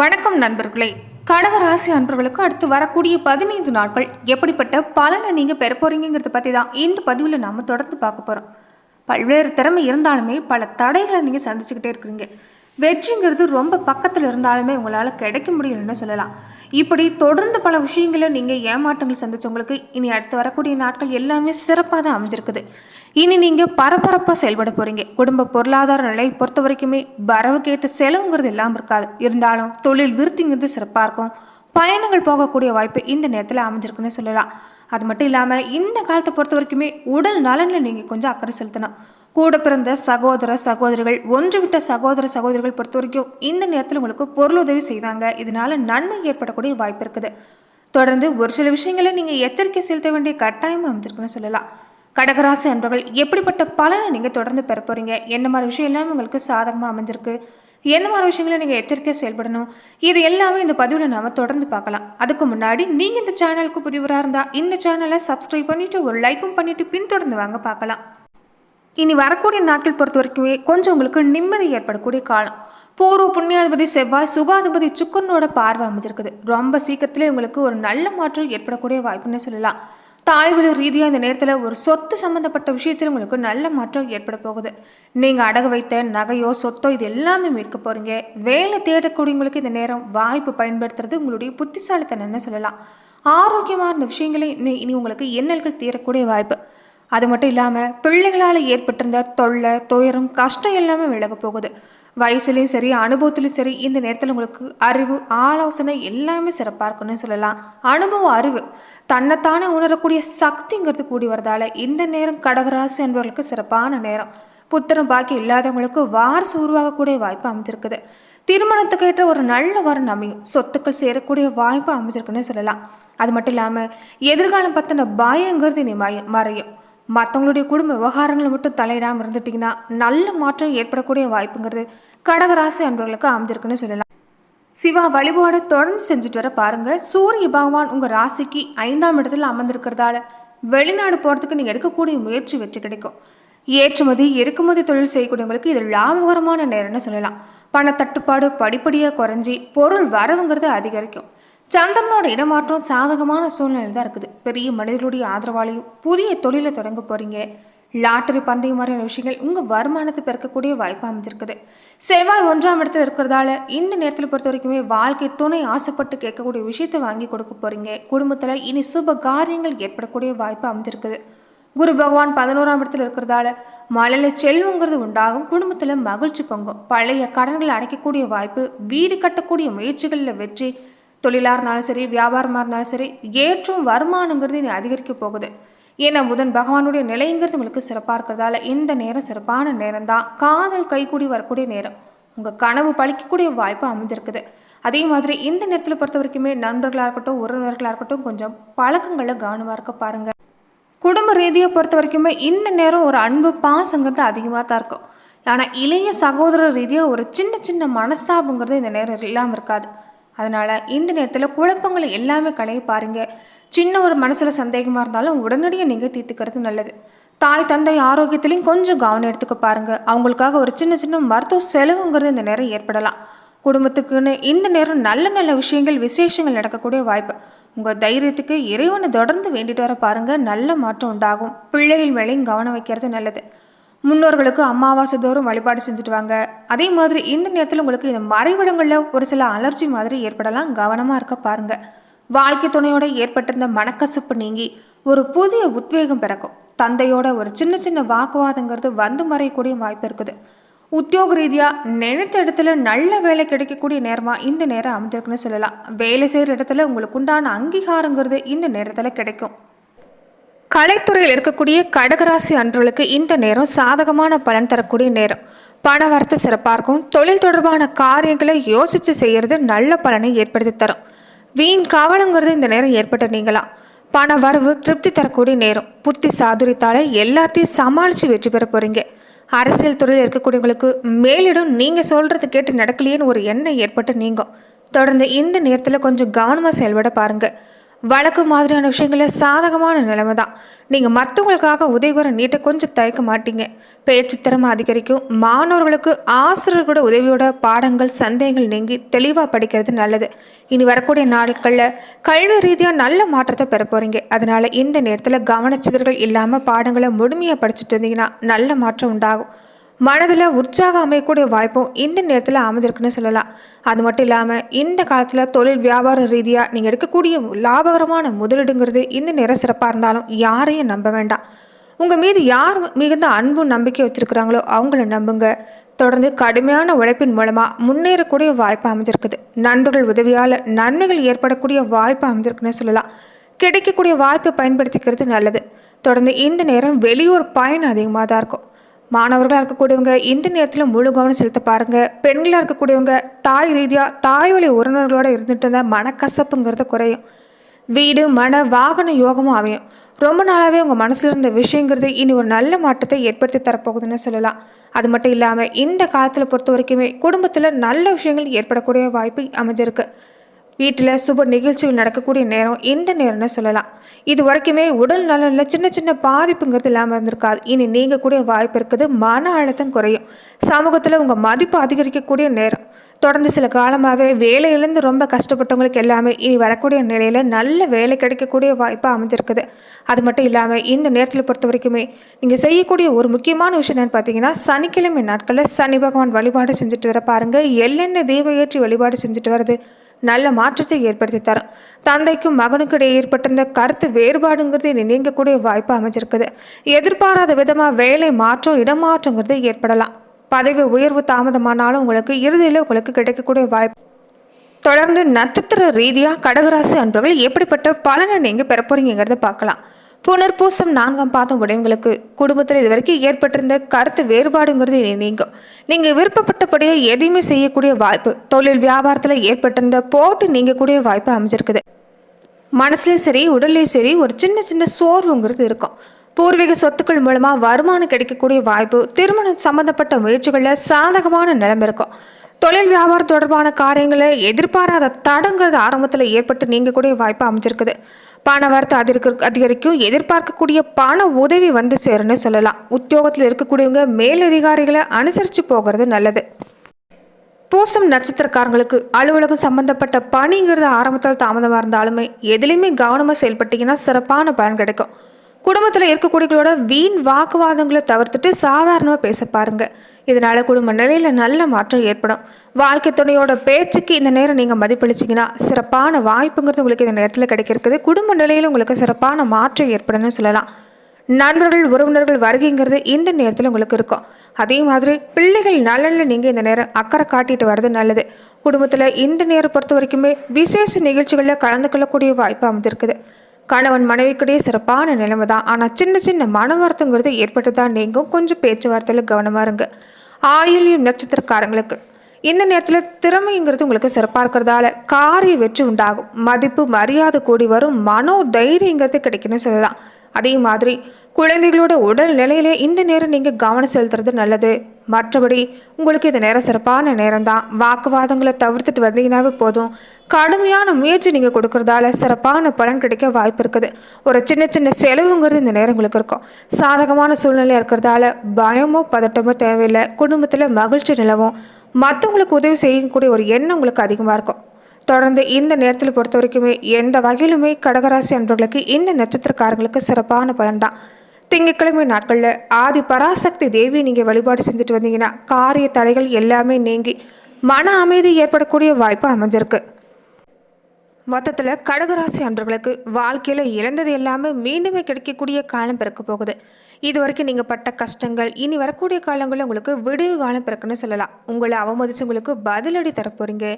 வணக்கம் நண்பர்களே. கடகராசி அன்பர்களுக்கு அடுத்து வரக்கூடிய பதினைந்து நாட்கள் எப்படிப்பட்ட பலனை நீங்கள் பெற போறீங்கிறத பற்றி தான் இந்த பதிவில் நாம் தொடர்ந்து பார்க்க போகிறோம் பல்வேறு திறமை இருந்தாலுமே பல தடைகளை நீங்கள் சந்திச்சுக்கிட்டே இருக்கிறீங்க. வெற்றிங்கிறது ரொம்ப பக்கத்தில் இருந்தாலுமே உங்களால் கிடைக்க முடியலன்னு சொல்லலாம். இப்படி தொடர்ந்து பல விஷயங்களை நீங்கள் ஏமாற்றங்கள் சந்திச்சவங்களுக்கு இனி அடுத்து வரக்கூடிய நாட்கள் எல்லாமே சிறப்பாக தான் அமைஞ்சிருக்குது. இனி நீங்கள் பரபரப்பாக செயல்பட போகிறீங்க குடும்ப பொருளாதார நிலையை பொறுத்த வரைக்குமே வரவுக்கேற்ற செலவுங்கிறது இல்லாமல் இருக்காது. இருந்தாலும் தொழில் விருத்திங்கிறது சிறப்பாக இருக்கும். பயணங்கள் போகக்கூடிய வாய்ப்பு இந்த நேரத்தில் அமைஞ்சிருக்குன்னு சொல்லலாம். அது மட்டும் இல்லாமல் இந்த காலத்தை பொறுத்த வரைக்குமே உடல் நலனில் நீங்கள் கொஞ்சம் அக்கறை செலுத்தணும் கூட பிறந்த சகோதர சகோதரிகள் ஒன்று விட்ட சகோதர சகோதரிகள் பொறுத்த வரைக்கும் இந்த நேரத்தில் உங்களுக்கு பொருளுதவி செய்வாங்க. இதனால நன்மை ஏற்படக்கூடிய வாய்ப்பு இருக்குது. தொடர்ந்து ஒரு சில விஷயங்களை நீங்கள் எச்சரிக்கை செலுத்த வேண்டிய கட்டாயம் அமைஞ்சிருக்குன்னு சொல்லலாம். கடகராசி அன்பர்கள் எப்படிப்பட்ட பலனை நீங்கள் தொடர்ந்து பெற போகிறீங்க என்ன மாதிரி விஷயம் எல்லாமே உங்களுக்கு சாதகமாக அமைஞ்சிருக்கு? என்ன மாதிரி விஷயங்களை நீங்கள் எச்சரிக்கையாக செயல்படணும்? இது எல்லாமே இந்த பதிவில் நாம் தொடர்ந்து பார்க்கலாம். அதுக்கு முன்னாடி நீங்கள் இந்த சேனலுக்கு புதிவராக இருந்தால் இந்த சேனலை சப்ஸ்கிரைப் பண்ணிவிட்டு ஒரு லைக்கும் பண்ணிவிட்டு பின்தொடர்ந்து வாங்க பார்க்கலாம். இனி வரக்கூடிய நாட்கள் பொறுத்த வரைக்குமே கொஞ்சம் உங்களுக்கு நிம்மதி ஏற்படக்கூடிய காலம். பூர்வ புண்ணியாதிபதி செவ்வாய் சுகாதிபதி சுக்கரனோட பார்வை அமைஞ்சிருக்குது. ரொம்ப சீக்கிரத்திலே உங்களுக்கு ஒரு நல்ல மாற்றம் ஏற்படக்கூடிய வாய்ப்புன்னு சொல்லலாம். தாய்வழி ரீதியாக இந்த நேரத்தில் ஒரு சொத்து சம்மந்தப்பட்ட விஷயத்தில் உங்களுக்கு நல்ல மாற்றம் ஏற்பட போகுது. நீங்கள் அடகு வைத்த நகையோ சொத்தோ இது எல்லாமே மீட்க போகிறீங்க வேலை தேடக்கூடியவங்களுக்கு இந்த நேரம் வாய்ப்பு பயன்படுத்துறது உங்களுடைய புத்திசாலித்தனம்னு சொல்லலாம். ஆரோக்கியமாக இருந்த விஷயங்களை இனி இனி உங்களுக்கு எண்ணல்கள் தீரக்கூடிய வாய்ப்பு. அது மட்டும் இல்லாமல் பிள்ளைகளால் ஏற்பட்டிருந்த தொல்லை துயரம் கஷ்டம் எல்லாமே விலக போகுது. வயசுலேயும் சரி அனுபவத்துலேயும் சரி இந்த நேரத்தில் உங்களுக்கு அறிவு ஆலோசனை எல்லாமே சிறப்பாக இருக்குன்னு சொல்லலாம். அனுபவம் அறிவு தன்னைத்தானே உணரக்கூடிய சக்திங்கிறது கூடி வரதால இந்த நேரம் கடகராசி என்பவர்களுக்கு சிறப்பான நேரம். புத்திரம் பாக்கி இல்லாதவங்களுக்கு வாரிசு உருவாகக்கூடிய வாய்ப்பு அமைஞ்சிருக்குது. திருமணத்துக்கு ஏற்ற ஒரு நல்ல வரம் அமையும். சொத்துக்கள் சேரக்கூடிய வாய்ப்பு அமைஞ்சிருக்குன்னு சொல்லலாம். அது மட்டும் இல்லாமல் எதிர்காலம் பற்றின பயங்கிறது இனி மறையும். மற்றவங்களுடைய குடும்ப விவகாரங்களை மட்டும் தலையிடாமல் இருந்துட்டிங்கன்னா நல்ல மாற்றம் ஏற்படக்கூடிய வாய்ப்புங்கிறது கடகராசி அன்பர்களுக்கு அமைஞ்சிருக்குன்னு சொல்லலாம். சிவா வழிபாடு தொடர்ந்து செஞ்சுட்டு வர பாருங்கள் சூரிய பகவான் உங்கள் ராசிக்கு ஐந்தாம் இடத்துல அமர்ந்திருக்கிறதால வெளிநாடு போகிறதுக்கு நீங்கள் எடுக்கக்கூடிய முயற்சி வெற்றி கிடைக்கும். ஏற்றுமதி இறக்குமதி தொழில் செய்யக்கூடியவங்களுக்கு இது லாபகரமான நேரம்னு சொல்லலாம். பணத்தட்டுப்பாடு படிப்படியாக குறைஞ்சி பொருள் வரவுங்கிறது அதிகரிக்கும். சந்திரனோட இடமாற்றம் சாதகமான சூழ்நிலை தான் இருக்குது. பெரிய மனிதர்களுடைய ஆதரவாலையும் புதிய தொழிலை தொடங்க போகிறீங்க லாட்டரி பந்தயம் மாதிரியான விஷயங்கள் உங்கள் வருமானத்தை பெருக்கக்கூடிய வாய்ப்பு அமைஞ்சிருக்குது. செவ்வாய் ஒன்றாம் இடத்துல இருக்கிறதால இந்த நேரத்தில் பொறுத்த வரைக்குமே வாழ்க்கை துணை ஆசைப்பட்டு கேட்கக்கூடிய விஷயத்தை வாங்கி கொடுக்க போகிறீங்க குடும்பத்தில் இனி சுப காரியங்கள் ஏற்படக்கூடிய வாய்ப்பு அமைஞ்சிருக்குது. குரு பகவான் பதினோராம் இடத்துல இருக்கிறதால மழையில செல்வங்கிறது உண்டாகும். குடும்பத்தில் மகிழ்ச்சி பொங்கும். பழைய கடன்களை அடைக்கக்கூடிய வாய்ப்பு வீடு கட்டக்கூடிய முயற்சிகளில் வெற்றி தொழிலாக இருந்தாலும் சரி வியாபாரமாக இருந்தாலும் சரி ஏற்றும் வருமானங்கிறது நீ அதிகரிக்க போகுது. ஏன்னா புதன் பகவானுடைய நிலைங்கிறது உங்களுக்கு சிறப்பாக இருக்கிறதால இந்த நேரம் சிறப்பான நேரம் தான் காதல் கைகூடி வரக்கூடிய நேரம். உங்கள் கனவு பழிக்கக்கூடிய வாய்ப்பு அமைஞ்சிருக்குது. அதே மாதிரி இந்த நேரத்தில் பொறுத்த வரைக்குமே நண்பர்களாக இருக்கட்டும் உறவினர்களாக இருக்கட்டும் கொஞ்சம் பழக்கங்களில் கவனமாக இருக்க பாருங்கள் குடும்ப ரீதியை பொறுத்த வரைக்குமே இந்த நேரம் ஒரு அன்பு பாசங்கிறது அதிகமாக தான் இருக்கும். ஆனால் இளைய சகோதர ரீதியாக ஒரு சின்ன சின்ன மனஸ்தாபங்கிறது இந்த நேரம் இல்லாமல் இருக்காது. அதனால் இந்த நேரத்தில் குழப்பங்களை எல்லாமே களைய பாருங்கள் சின்ன ஒரு மனசில் சந்தேகமாக இருந்தாலும் உடனடியாக நீங்கள் தீர்த்துக்கிறது நல்லது. தாய் தந்தை ஆரோக்கியத்திலையும் கொஞ்சம் கவனம் எடுத்துக்க பாருங்கள் அவங்களுக்காக ஒரு சின்ன சின்ன மருத்துவ செலவுங்கிறது இந்த நேரம் ஏற்படலாம். குடும்பத்துக்குன்னு இந்த நேரம் நல்ல நல்ல விஷயங்கள் விசேஷங்கள் நடக்கக்கூடிய வாய்ப்பு. உங்கள் தைரியத்துக்கு இறைவனை தொடர்ந்து வேண்டிட்டு வர பாருங்கள் நல்ல மாற்றம் உண்டாகும். பிள்ளைகள் மேலேயும் கவனம் வைக்கிறது நல்லது. முன்னோர்களுக்கு அமாவாசை தோறும் வழிபாடு செஞ்சுட்டு வாங்க அதே மாதிரி இந்த நேரத்தில் உங்களுக்கு இந்த மறைவிடங்களில் ஒரு சில அலர்ஜி மாதிரி ஏற்படலாம். கவனமாக இருக்க பாருங்க. வாழ்க்கை துணையோட ஏற்பட்டிருந்த மனக்கசப்பு நீங்கி ஒரு புதிய உத்வேகம் பிறக்கும். தந்தையோட ஒரு சின்ன சின்ன வாக்குவாதங்கிறது வந்து மறையக்கூடிய வாய்ப்பு இருக்குது. உத்தியோக ரீதியாக நினைத்த இடத்துல நல்ல வேலை கிடைக்கக்கூடிய நேரமாக இந்த நேரம் அமைஞ்சிருக்குன்னு சொல்லலாம். வேலை செய்கிற இடத்துல உங்களுக்கு உண்டான அங்கீகாரங்கிறது இந்த நேரத்தில் கிடைக்கும். கலைத்துறையில் இருக்கக்கூடிய கடகராசி அன்பர்களுக்கு இந்த நேரம் சாதகமான பலன் தரக்கூடிய நேரம். பண வரத்து சிறப்பாக இருக்கும் தொழில் தொடர்பான காரியங்களை யோசித்து செய்கிறது நல்ல பலனை ஏற்படுத்தி தரும். வீண் கவலைங்கிறது இந்த நேரம் ஏற்பட்ட நீங்களாம் பண வரவு திருப்தி தரக்கூடிய நேரம். புத்தி சாதுரியத்தால் எல்லாத்தையும் சமாளித்து வெற்றி பெற போகிறீங்க அரசியல் துறையில் இருக்கக்கூடியவங்களுக்கு மேலிடம் நீங்கள் சொல்கிறது கேட்டு நடக்கலையேன்னு ஒரு எண்ணம் ஏற்பட்டு நீங்கும். தொடர்ந்து இந்த நேரத்தில் கொஞ்சம் கவனமாக செயல்பட பாருங்கள் வழக்கு மாதிரியான விஷயங்களில் சாதகமான நிலைமை தான் நீங்கள் மற்றவங்களுக்காக உதவிகரம் நீட்ட கொஞ்சம் தயக்க மாட்டீங்க. பேச்சு திறமை அதிகரிக்கும். மாணவர்களுக்கு ஆசிரியர்களோட உதவியோட பாடங்கள் சந்தேகங்கள் நீங்கி தெளிவாக படிக்கிறது நல்லது. இனி வரக்கூடிய நாட்களில் கல்வி ரீதியாக நல்ல மாற்றத்தை பெற போகிறீங்க அதனால் இந்த நேரத்தில் கவனச்சிதறல் இல்லாமல் பாடங்களை முழுமையாக படிச்சுட்டு இருந்தீங்கன்னா நல்ல மாற்றம் உண்டாகும். மனதில் உற்சாகம் அமையக்கூடிய வாய்ப்பும் இந்த நேரத்தில் அமைஞ்சிருக்குன்னு சொல்லலாம். அது மட்டும் இல்லாமல் இந்த காலத்தில் தொழில் வியாபார ரீதியாக நீங்கள் எடுக்கக்கூடிய லாபகரமான முதலீடுங்கிறது இந்த நேரம் சிறப்பாக இருந்தாலும் யாரையும் நம்ப வேண்டாம். உங்கள் மீது யார் மிகுந்த அன்பும் நம்பிக்கை வச்சுருக்குறாங்களோ அவங்கள நம்புங்க. தொடர்ந்து கடுமையான உழைப்பின் மூலமாக முன்னேறக்கூடிய வாய்ப்பு அமைஞ்சிருக்குது. நண்பர்கள் உதவியால் நன்மைகள் ஏற்படக்கூடிய வாய்ப்பு அமைஞ்சிருக்குன்னு சொல்லலாம். கிடைக்கக்கூடிய வாய்ப்பை பயன்படுத்திக்கிறது நல்லது. தொடர்ந்து இந்த நேரம் வெளியூர் பயன் அதிகமாக தான் இருக்கும். மாணவர்களாக இருக்கக்கூடியவங்க இந்த நேரத்தில் முழு கவனம் செலுத்த பாருங்கள் பெண்களாக இருக்கக்கூடியவங்க தாய் ரீதியாக தாய் வழி உறவினர்களோடு இருந்துட்டு இருந்தால் மனக்கசப்புங்கிறது குறையும். வீடு மன வாகன யோகமும் அமையும். ரொம்ப நாளாகவே உங்கள் மனசில் இருந்த விஷயங்கிறது இனி ஒரு நல்ல மாற்றத்தை ஏற்படுத்தி தரப்போகுதுன்னு சொல்லலாம். அது மட்டும் இல்லாமல் இந்த காலத்தில் பொறுத்த வரைக்குமே குடும்பத்தில் நல்ல விஷயங்கள் ஏற்படக்கூடிய வாய்ப்பு அமைஞ்சிருக்கு. வீட்டில் சுப நிகழ்ச்சிகள் நடக்கக்கூடிய நேரம் இந்த நேரம்னு சொல்லலாம். இது வரைக்குமே உடல் நலனில் சின்ன சின்ன பாதிப்புங்கிறது இல்லாமல் இருந்திருக்காது. இனி நீங்கக்கூடிய வாய்ப்பு இருக்குது. மன அழுத்தம் குறையும். சமூகத்தில் உங்கள் மதிப்பு அதிகரிக்கக்கூடிய நேரம். தொடர்ந்து சில காலமாகவே வேலையிலேருந்து ரொம்ப கஷ்டப்பட்டவங்களுக்கு எல்லாமே இனி வரக்கூடிய நிலையில் நல்ல வேலை கிடைக்கக்கூடிய வாய்ப்பாக அமைஞ்சிருக்குது. அது மட்டும் இல்லாமல் இந்த நேரத்தில் பொறுத்த வரைக்குமே நீங்கள் செய்யக்கூடிய ஒரு முக்கியமான விஷயம் என்னென்னு பார்த்தீங்கன்னா சனிக்கிழமை நாட்களில் சனி பகவான் வழிபாடு செஞ்சுட்டு வர பாருங்கள் எள்ளெண்ணெய் தீப ஏற்றி வழிபாடு செஞ்சுட்டு வருது நல்ல மாற்றத்தை ஏற்படுத்தி தரும். தந்தைக்கும் மகனுக்கு இடையே ஏற்பட்டிருந்த கருத்து வேறுபாடுங்கிறது நினைக்கக்கூடிய வாய்ப்பு அமைஞ்சிருக்குது. எதிர்பாராத விதமாக வேலை மாற்றம் இடமாற்றங்கிறது ஏற்படலாம். பதவி உயர்வு தாமதமானாலும் உங்களுக்கு இறுதியில் உங்களுக்கு கிடைக்கக்கூடிய வாய்ப்பு. தொடர்ந்து நட்சத்திர ரீதியாக கடகராசி அன்பர்கள் எப்படிப்பட்ட பலனை நீங்கள் பெற பார்க்கலாம். புனர்பூசம் நான்காம் பாதம் உடையவங்களுக்கு குடும்பத்தில் இது வரைக்கும் ஏற்பட்டிருந்த கருத்து வேறுபாடுங்கிறது இனி நீங்கும். நீங்கள் விருப்பப்பட்டபடியே எதையுமே செய்யக்கூடிய வாய்ப்பு தொழில் வியாபாரத்தில் ஏற்பட்டிருந்த போட்டு நீங்கக்கூடிய வாய்ப்பு அமைஞ்சிருக்குது. மனசுலேயும் சரி உடல்லையும் சரி ஒரு சின்ன சின்ன சோர்வுங்கிறது இருக்கும். பூர்வீக சொத்துக்கள் மூலமாக வருமானம் கிடைக்கக்கூடிய வாய்ப்பு திருமணம் சம்மந்தப்பட்ட முயற்சிகளில் சாதகமான நிலைமை இருக்கும். தொழில் வியாபாரம் தொடர்பான காரியங்களை எதிர்பாராத தடங்கிறது ஆரம்பத்தில் ஏற்பட்டு நீங்கக்கூடிய வாய்ப்பு அமைஞ்சிருக்குது. பண வரத்து அதிகரிக்க அதிகரிக்கும் எதிர்பார்க்கக்கூடிய பண உதவி வந்து சேரும்னு சொல்லலாம். உத்தியோகத்தில் இருக்கக்கூடியவங்க மேலதிகாரிகளை அனுசரித்து போகிறது நல்லது. பூசம் நட்சத்திரக்காரங்களுக்கு அலுவலகம் சம்பந்தப்பட்ட பணிங்கிறது ஆரம்பத்தில் தாமதமாக இருந்தாலுமே எதுலேயுமே கவனமாக செயல்பட்டீங்கன்னா சிறப்பான பலன் கிடைக்கும். குடும்பத்தில் இருக்கக்கூடியவங்களோட வீண் வாக்குவாதங்களை தவிர்த்துட்டு சாதாரணமாக பேச பாருங்க. இதனால் குடும்ப நிலையில் நல்ல மாற்றம் ஏற்படும். வாழ்க்கை துணையோட பேச்சுக்கு இந்த நேரம் நீங்கள் மதிப்பளிச்சிங்கன்னா சிறப்பான வாய்ப்புங்கிறது உங்களுக்கு இந்த நேரத்தில் கிடைக்கிறது குடும்ப நிலையில் உங்களுக்கு சிறப்பான மாற்றம் ஏற்படும்னு சொல்லலாம். நண்பர்கள் உறவினர்கள் வருகைங்கிறது இந்த நேரத்தில் உங்களுக்கு இருக்கும். அதே மாதிரி பிள்ளைகள் நலனில் நீங்கள் இந்த நேரம் அக்கறை காட்டிட்டு வர்றது நல்லது. குடும்பத்தில் இந்த நேரம் பொறுத்த வரைக்குமே விசேஷ நிகழ்ச்சிகளில் கலந்து கொள்ளக்கூடிய வாய்ப்பு அமைஞ்சிருக்குது. கணவன் மனைவிக்கிடையே சிறப்பான நிலைமை தான். ஆனால் சின்ன சின்ன மனவார்த்தைங்கிறது ஏற்பட்டு தான் நீங்கும். கொஞ்சம் பேச்சுவார்த்தையில் கவனமாக இருங்க. ஆயுள்யம் நட்சத்திரக்காரங்களுக்கு. இந்த நேரத்தில் திறமைங்கிறது உங்களுக்கு சிறப்பாக இருக்கிறதால காரிய வெற்றி உண்டாகும். மதிப்பு மரியாதை கூடி வரும். மனோ தைரியங்கிறது கிடைக்குன்னு சொல்லலாம். அதே மாதிரி குழந்தைகளோட உடல் நிலையிலே இந்த நேரம் நீங்கள் கவனம் செலுத்துறது நல்லது. மற்றபடி உங்களுக்கு இது நேரம் சிறப்பான நேரம் தான் வாக்குவாதங்களை தவிர்த்துட்டு வந்தீங்கன்னாவே போதும். கடுமையான முயற்சி நீங்கள் கொடுக்கறதால சிறப்பான பலன் கிடைக்க வாய்ப்பு இருக்குது. ஒரு சின்ன சின்ன செலவுங்கிறது இந்த நேரம் உங்களுக்கு இருக்கும். சாதகமான சூழ்நிலையாக இருக்கிறதால பயமோ பதட்டமோ தேவையில்லை. குடும்பத்தில் மகிழ்ச்சி நிலவும். மற்றவங்களுக்கு உதவி செய்யக்கூடிய ஒரு எண்ணம் உங்களுக்கு அதிகமாக இருக்கும். தொடர்ந்து இந்த நேரத்தில் பொறுத்த வரைக்குமே எந்த வகையிலுமே கடகராசி அன்பர்களுக்கு இந்த நட்சத்திரக்காரங்களுக்கு சிறப்பான பலன் தான் திங்கட்கிழமை நாட்களில் ஆதி பராசக்தி தேவி நீங்கள் வழிபாடு செஞ்சுட்டு வந்தீங்கன்னா காரிய தடைகள் எல்லாமே நீங்கி மன அமைதி ஏற்படக்கூடிய வாய்ப்பு அமைஞ்சிருக்கு. மொத்தத்தில் கடகராசி அன்றர்களுக்கு வாழ்க்கையில் இழந்தது எல்லாமே மீண்டுமே கிடைக்கக்கூடிய காலம் பிறக்க போகுது. இது வரைக்கும் நீங்கள் பட்ட கஷ்டங்கள் இனி வரக்கூடிய காலங்களில் உங்களுக்கு விடிவு காலம் பிறக்குன்னு சொல்லலாம். உங்களை அவமதிச்சு உங்களுக்கு பதிலடி தரப்போறீங்க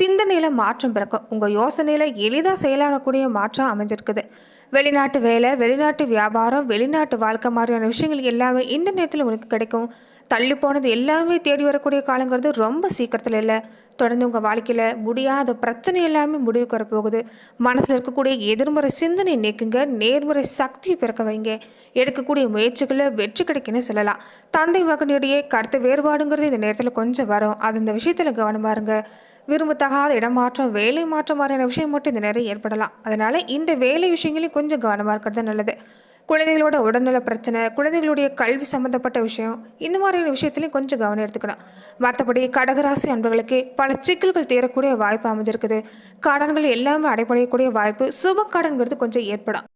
சிந்தனையில் மாற்றம் பிறக்கும். உங்கள் யோசனையில் எளிதாக செயலாகக்கூடிய மாற்றம் அமைஞ்சிருக்குது. வெளிநாட்டு வேலை வெளிநாட்டு வியாபாரம் வெளிநாட்டு வாழ்க்கை மாதிரியான விஷயங்கள் எல்லாமே இந்த நேரத்தில் உங்களுக்கு கிடைக்கும். தள்ளி போனது எல்லாமே தேடி வரக்கூடிய காலங்கிறது ரொம்ப சீக்கிரத்தில் இல்லை. தொடர்ந்து உங்கள் வாழ்க்கையில் முடியாத பிரச்சனை எல்லாமே முடிவுக்கு வரப்போகுது மனசில் இருக்கக்கூடிய எதிர்மறை சிந்தனை நீக்குங்க. நேர்மறை சக்தியை பிறக்க வைங்க. எடுக்கக்கூடிய முயற்சிகளில் வெற்றி கிடைக்குன்னு சொல்லலாம். தந்தை மகனிடையே கருத்து வேறுபாடுங்கிறது இந்த நேரத்தில் கொஞ்சம் வரும். அது இந்த விஷயத்தில் கவனமாக இருங்க. விரும்பத்தகாத இடமாற்றம் வேலை மாற்றம் மாதிரியான விஷயம் மட்டும் இந்த நேரம் ஏற்படலாம். அதனால இந்த வேலை விஷயங்களையும் கொஞ்சம் கவனமாக இருக்கிறது நல்லது. குழந்தைகளோட உடல்நல பிரச்சனை குழந்தைகளுடைய கல்வி சம்மந்தப்பட்ட விஷயம் இந்த மாதிரியான விஷயத்துலையும் கொஞ்சம் கவனம் எடுத்துக்கணும். மற்றபடி கடகராசி அன்பர்களுக்கு பல சிக்கல்கள் தீரக்கூடிய வாய்ப்பு அமைஞ்சிருக்குது. கடன்கள் எல்லாமே அடைபடையக்கூடிய வாய்ப்பு சுப கடன்கிறது கொஞ்சம் ஏற்படும்.